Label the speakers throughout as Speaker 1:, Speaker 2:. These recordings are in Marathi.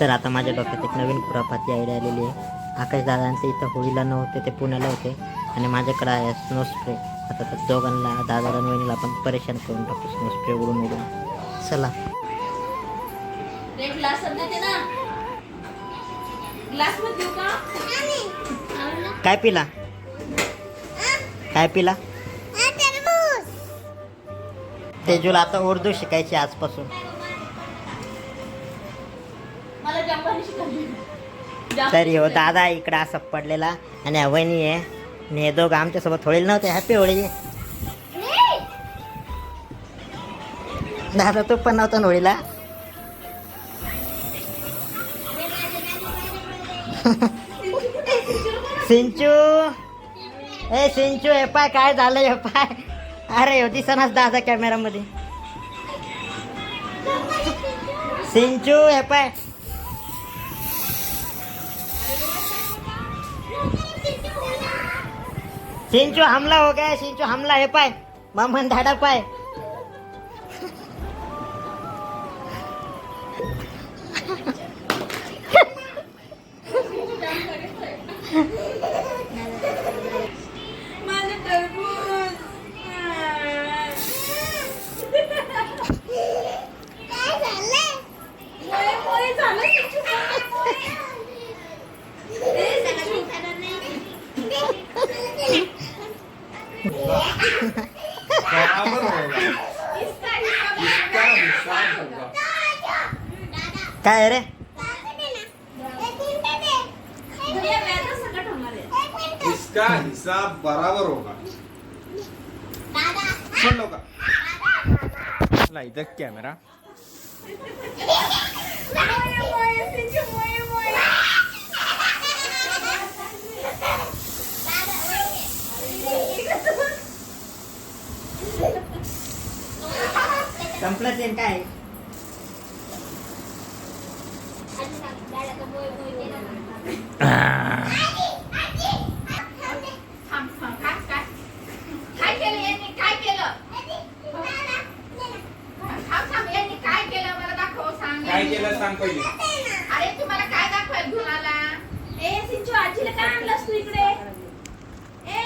Speaker 1: तर आता माझ्या डोक्यात एक नवीन खुरापाती आयडिया आलेली आहे. आकाश दादांचे इथं होळीला नव्हते ते पुण्याला होते. आणि माझ्याकडे आहे स्नो स्प्रे आता तर दोघांना दादाला आणि वहिनीला आपण परेशान करून टाकू स्नो स्प्रे उडून उडून. चला.
Speaker 2: एक ग्लास देते ना. ग्लासमध्ये देऊ का?
Speaker 1: काय पिला? काय पिला? तेजूला आता उर्दू शिकायची आजपासून. तरी हो दादा इकडं असं पडलेला आणि हा आहे. आणि हे दोघं आमच्यासोबत होळीला नव्हते हॅपी होळी. दादा तू पण नव्हता ना होळीला. सिंचू. ए सिंचू हे पाय काय झालं हे पाय? अरे हो दिसनाच दादा कॅमेरामध्ये सिंचू हे पाय. सिंचू हमला हो गया सिंचू हमला है पाय मामन दादा पाय
Speaker 2: माझं टरबूज मोये मोये झालं शिक्षू मोये.
Speaker 3: बराबर होगा
Speaker 2: इसका हिस्सा
Speaker 3: इसका हिसाब होगा
Speaker 1: काय रे?
Speaker 3: इसका हिसाब बराबर होगा। सुन लो का ला इधर कॅमेरा
Speaker 2: मोये मोये शिक्षू मोये मोये
Speaker 1: संपलं ते काय
Speaker 2: थांब थांब काय काय काय केलं यांनी काय केलं थांब थांब यांनी काय केलं मला दाखव सांग
Speaker 3: काय केलं सांग पहिले.
Speaker 2: अरे तुम्हाला काय दाखवायला घेऊन आला ए सिंचू आजीला काय आणलंस तू इकडे? ए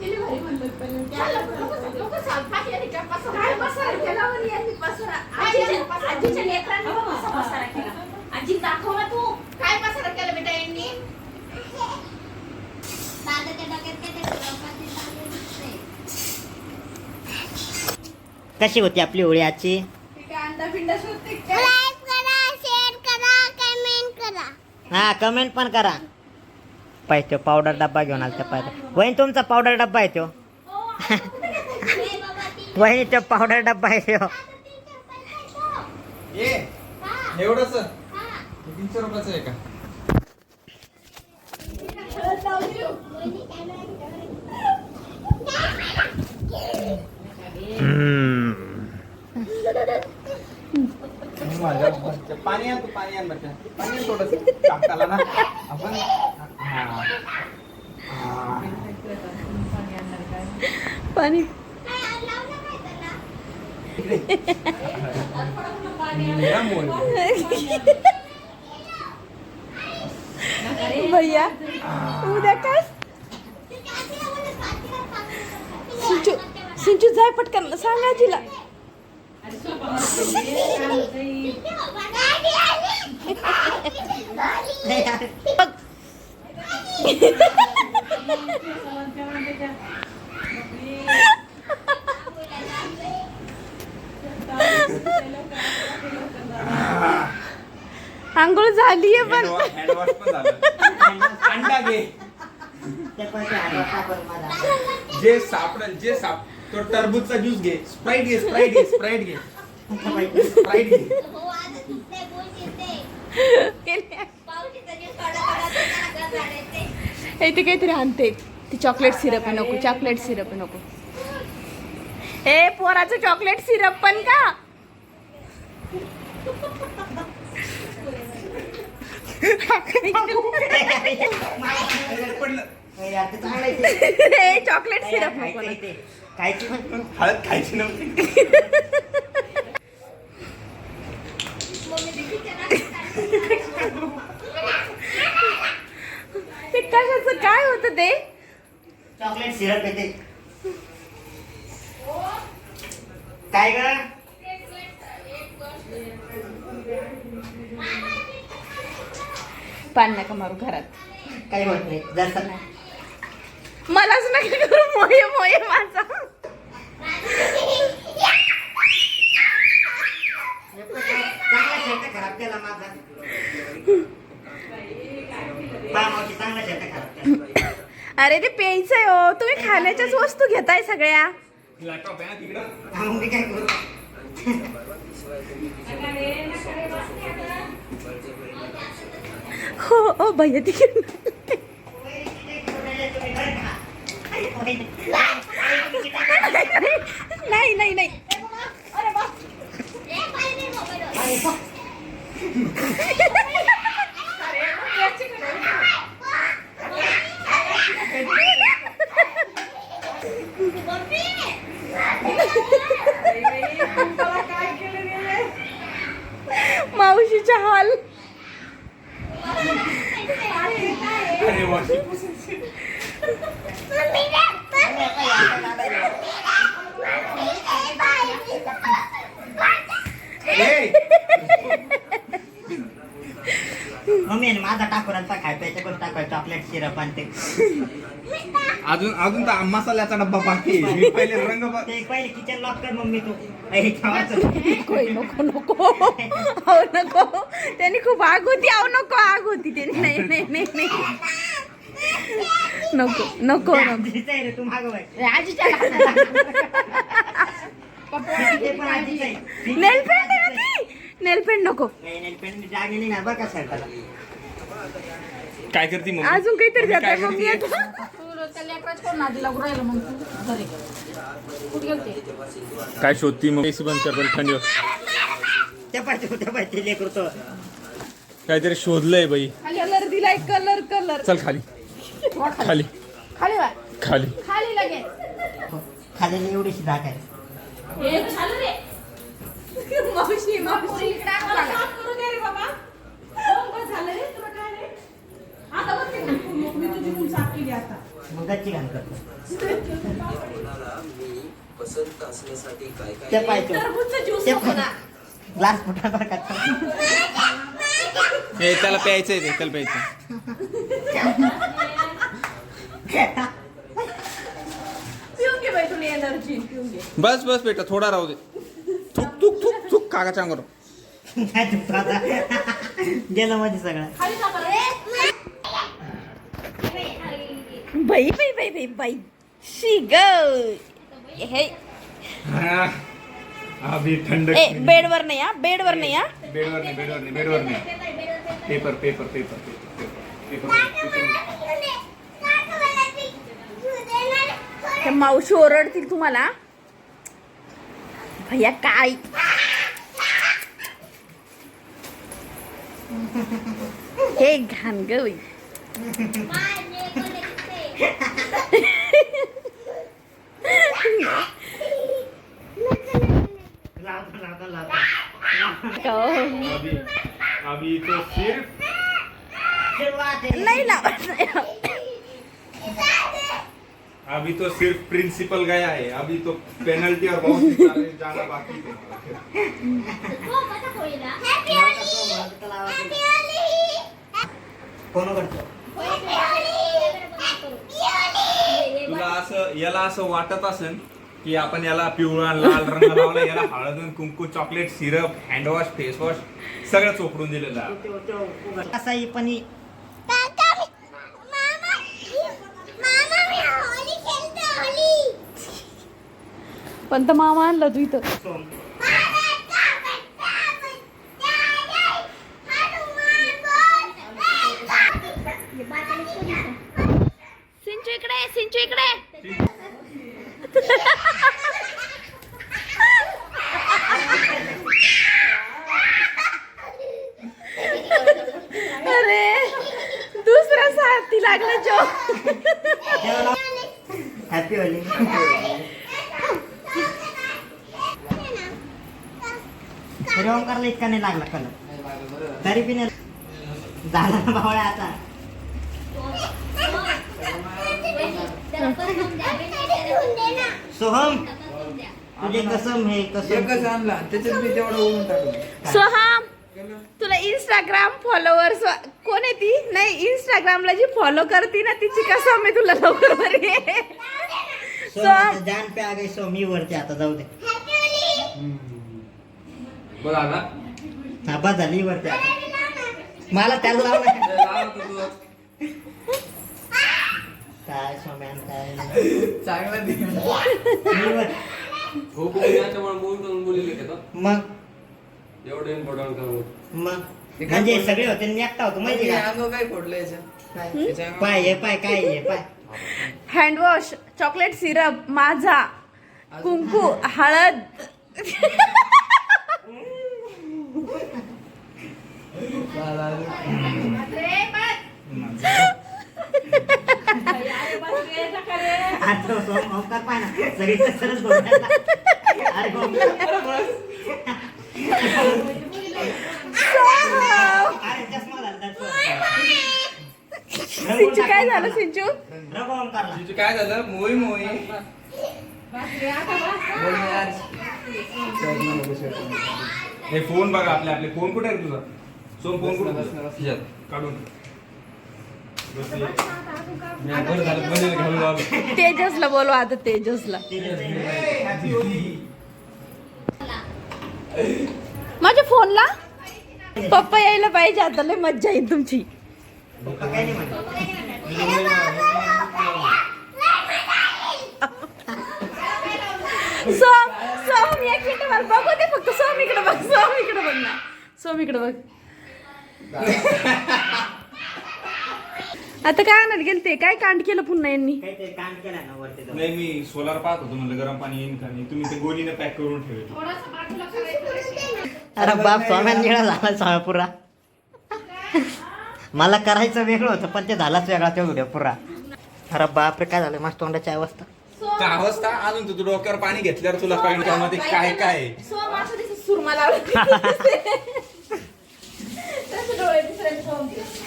Speaker 2: तिला घरी म्हणलं पण लोक सांगतात यांनी काय पसारा काय पसारा केला म्हणे यांनी? पसारा. आजीच्या आजीच्या लेकरांनी बघ कसा पसारा केला. आजी दाखव ना तू. काय पसारा केला बेटा यांनी?
Speaker 1: कशी होती आपली होळी आजची? हा कमेंट पण करा. पाहिजे पावडर डब्बा घेऊन आला पाहिजे. वहीन तुमचा पावडर डब्बा आहे तो. वहिनी तो पावडर डब्बा आहे तो.
Speaker 3: ये एवढंच? तीनशे रुपयाचं आहे का? माझ्या पाणी आण तू पाणी आण बच्चा पाणी आण थोडस टाकाला ना आपण हा. हा.
Speaker 2: पाणी
Speaker 3: इकडे. मेरा मोल.
Speaker 2: भैया उद्या काय सिंचू सिंचू जाय पटकन सांग आजीला आंघोळ झालीये पण.
Speaker 3: जे सापडेल जे साप तो टरबूजचा ज्यूस घे. स्प्राईट घे स्प्राईट घे स्प्राईट घे. स्प्राईट घे.
Speaker 2: हे ते काहीतरी आणते. ती चॉकलेट सिरप नको चॉकलेट सिरप नको. ए पोराचं चॉकलेट सिरप पण का?
Speaker 1: हे आहे
Speaker 2: चॉकलेट
Speaker 1: हे
Speaker 2: सिरप नको
Speaker 1: खायची म्हणून
Speaker 3: हळद खायची नव्हती.
Speaker 2: ते काय ते?
Speaker 1: चॉकलेट सिरप येते. काय
Speaker 2: पान नका मारू घरात.
Speaker 1: काही होत नाही. जसं
Speaker 2: मलाच नका करू मोये मोये माझा.
Speaker 1: खराब केला माझा चांगला खराब केला
Speaker 2: अरे ते प्यायचंय हो. तुम्ही खाण्याच्याच वस्तू घेताय सगळ्या.
Speaker 3: लॅपटॉप आहे ना तिकडं
Speaker 1: हा, मग मी काय करू
Speaker 2: हो ओ भैया तिकडे. नाही नाही नाही मावशीचा हाल
Speaker 3: अरे वॉशिंग
Speaker 1: मम्मी आणि माझा टाकूरांचा खाय सिरप आणि ते.
Speaker 3: अजून अजून तर मसाल्याचा डब्बा बाकी आहे. मी पहिले रंग
Speaker 1: ते पहिले किचन लॉक कर मम्मी तू. हे ठेवायचं.
Speaker 2: कोई नको नको. अहो नको. त्यांनी खूप आग होती. अहो नको आग होती. त्यांनी नाही नाही नाही नाही. नको नको नको.
Speaker 1: आजीचं आहे रे तू मागं बाई.
Speaker 2: आजीच्या
Speaker 1: ते पण आजीचं आहे.
Speaker 2: नेल पेंट आहे ना ती? नेल पेंट नको.
Speaker 1: नाही नाही पण मी जागे नाही ना बघा शर्टाला
Speaker 3: काय करते मग
Speaker 2: अजून काहीतरी जात मम्मी
Speaker 3: करते? काय शोधती मग? एसी बंद कर पण थंडी
Speaker 1: त्या पाहिजे त्या पाहिजे लेकर तो.
Speaker 3: काहीतरी शोधलंय बाई.
Speaker 2: कलर दिलाय कलर कलर.
Speaker 3: चल खाली. खाली.
Speaker 2: खाली वा
Speaker 3: खाली.
Speaker 2: खाली लगे
Speaker 1: खाली एवढीशी आहे.
Speaker 2: मावशी मावशी.
Speaker 1: घाण करतो.
Speaker 4: पसंत असण्यासाठी काय काय
Speaker 3: हे त्याला प्यायचंय ते त्याला प्यायचं
Speaker 2: पिऊन घे बाई तुला एनर्जी पिऊन घे.
Speaker 3: बस बस बेटा थोडा राहू दे. थुक थुक थुक थुक
Speaker 1: दुखतं आता? गेलं मध्ये सगळं
Speaker 2: बाई बाई बाई बाई बाई शी ग हे
Speaker 3: अभी थंड
Speaker 2: ए बेडवर नाही हा बेडवर नाही हा
Speaker 3: बेडवर नाही बेडवर नाही बेडवर नाही पेपर पेपर पेपर पेपर
Speaker 2: त्या मावशी ओरडतील तुम्हाला? भैया काय हे घाण ग
Speaker 3: अभी अभी तो सिर्फ़.
Speaker 2: नाही.
Speaker 3: अभी तो सिर्फ़ प्रिंसिपल गया है अभी तो पेनल्टी और बहुत जाना बाकी है
Speaker 1: कोण करतो
Speaker 3: तुला असं याला असं वाटत असेल की आपण याला पिवळा लाल रंग लावला याला हळद आणि कुंकू चॉकलेट सिरप हँडवॉश फेसवॉश सगळं चोपडून दिलेलं आहे.
Speaker 1: कसाही पण
Speaker 2: पण तर मामा आणलं तू इथं. इकडे सिंचू इकडे. अरे दुसरा साथी लागला जो.
Speaker 1: हॅपी होली तरी ओंकारला इतका नाही लागला कलर तरी बी नाही झाला भावळ्या आता. सोहम तुझे कसम हे कसम
Speaker 5: एकच आणला त्याच्यात मी तेवढं टाकलं.
Speaker 2: सोहम तुला इंस्टाग्राम फॉलोअर्स कोण आहे ती? नाही इंस्टाग्रामला जी फॉलो करते ना तिची कसं मी तुला लवकर बरी
Speaker 1: जान पे आ गई सो मी वरती आता जाऊ दे.
Speaker 5: बघ आला
Speaker 1: बस झाली वरती आता. मला त्याला लाव ना. काय सोम्यान काय
Speaker 5: चांगला दे
Speaker 1: मी वर-
Speaker 6: याच्यामुळे मूवी करून बोलले का
Speaker 1: मग
Speaker 6: एवढं इम्पॉर्टंट करून
Speaker 1: मग म्हणजे सगळे होते आणि मी एकटा होतो माहिती का
Speaker 5: अंग काय फोडलं याच्या
Speaker 1: पाय हे पाय काय हे पाय
Speaker 2: हँडवॉश चॉकलेट सिरप माझा कुंकू हळद
Speaker 1: आता सोहम ओंकार पाय ना सगळी कसरच बोलायला अरे ओंकार. अरे चष्मा घालतात
Speaker 2: सिंचू काय झालं सिंचू.
Speaker 3: तुझं काय झालं मोई मोई. हे फोन बघा आपले आपले फोन कुठे आहे तुझा सोम फोन कुठे. काढून मी बरं झालं बनेल घालून आलो
Speaker 2: तेजसला बोलवा आता तेजसला. माझ्या फोनला? पप्पा यायला पाहिजे आता लय मज्जा येईल तुमची. सोम सोम एक मिनिट मला बघू दे फक्त सोम इकडे बघ सोम इकडे बघ ना. सोम इकडे बघ. आता काय आणत गेल ते काय कांड केलं पुन्हा यांनी?
Speaker 1: काहीतरी कांड केला ना वरती जाऊन.
Speaker 3: नाही मी सोलार पाहत होतो म्हणलं गरम पाणी येईन का नाही. तुम्ही ते गोलीने पॅक करून ठेवले.
Speaker 1: अरे बाप स्वाम्यान निळा झाला स्वाम्या पुरा मला करायचं वेगळं होतं पण ते झालाच वेगळा तो व्हिडिओ पुरा. अरे बाप रे काय झालं? माझ्या तोंडाची अवस्था.
Speaker 3: का अवस्था? अजून तू डोक्यावर पाणी घेतल्यावर तुला कळण त्यामध्ये काय काय? आहे.
Speaker 2: सुरमा लावला त्याचे डोळे दुसऱ्याचे सोम दिसत.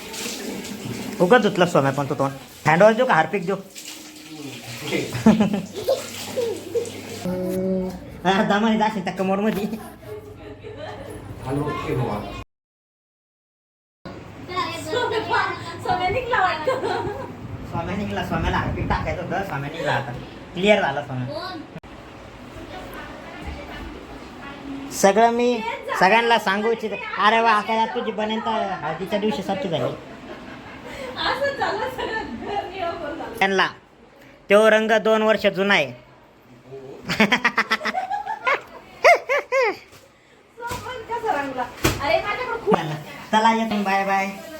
Speaker 1: उगाच धुतलं सोम्या पण तो तोंड. हँडवॉश देऊ का हार्पिक देऊ? हा, दमाने जाशील त्या कमोडमध्ये
Speaker 2: सोम्या
Speaker 1: स्वाम्या निघला स्वाम्याला हार्पिक टाकायचं होतं. स्वाम्या निघला आता. क्लिअर झाला स्वाम्या सगळं मी सगळ्यांना सांगू इच्छित. अरे वा काय तुझी बनेन तर हळदीच्या दिवशी सारखी झाली
Speaker 2: असं झालं सगळं घर निळं झालं.
Speaker 1: त्यांना. तो रंग दोन वर्ष जुना आहे. चला येतो. Bye bye.